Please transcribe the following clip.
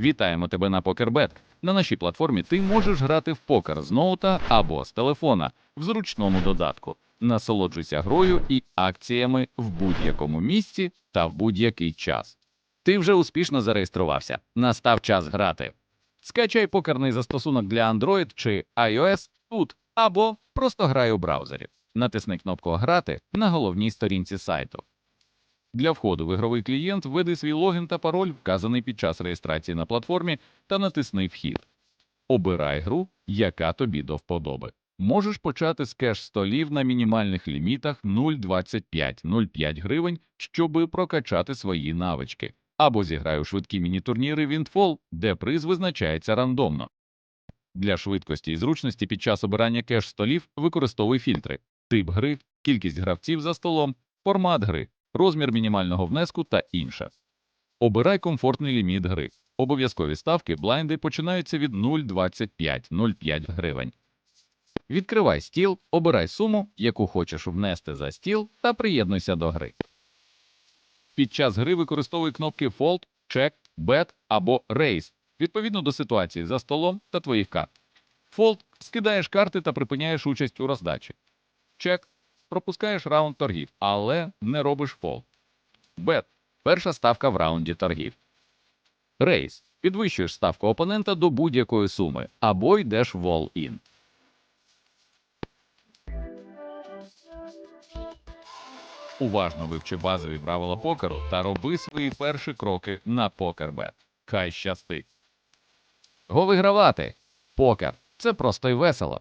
Вітаємо тебе на PokerBet. На нашій платформі ти можеш грати в покер з ноута або з телефона в зручному додатку. Насолоджуйся грою і акціями в будь-якому місці та в будь-який час. Ти вже успішно зареєструвався. Настав час грати. Скачай покерний застосунок для Android чи iOS тут або просто грай у браузері. Натисни кнопку Грати на головній сторінці сайту. Для входу в ігровий клієнт введи свій логін та пароль, вказаний під час реєстрації на платформі, та натисни Вхід. Обирай гру, яка тобі до вподоби. Можеш почати з кеш-столів на мінімальних лімітах 0,25-0,5 гривень, щоби прокачати свої навички. Або зіграй у швидкі міні-турніри Windfall, де приз визначається рандомно. Для швидкості і зручності під час обирання кеш-столів використовуй фільтри, тип гри, кількість гравців за столом, формат гри, розмір мінімального внеску та інше. Обирай комфортний ліміт гри. Обов'язкові ставки блайнди починаються від 0,25-0,5 гривень. Відкривай стіл, обирай суму, яку хочеш внести за стіл, та приєднуйся до гри. Під час гри використовуй кнопки Fold, Check, Bet або Raise відповідно до ситуації за столом та твоїх карт. Fold – скидаєш карти та припиняєш участь у роздачі. Check – пропускаєш раунд торгів, але не робиш фол. Bet – перша ставка в раунді торгів. Raise – підвищуєш ставку опонента до будь-якої суми або йдеш в all-in. Уважно вивчи базові правила покеру та роби свої перші кроки на PokerBet. Хай щастить! Го вигравати! Покер – це просто й весело.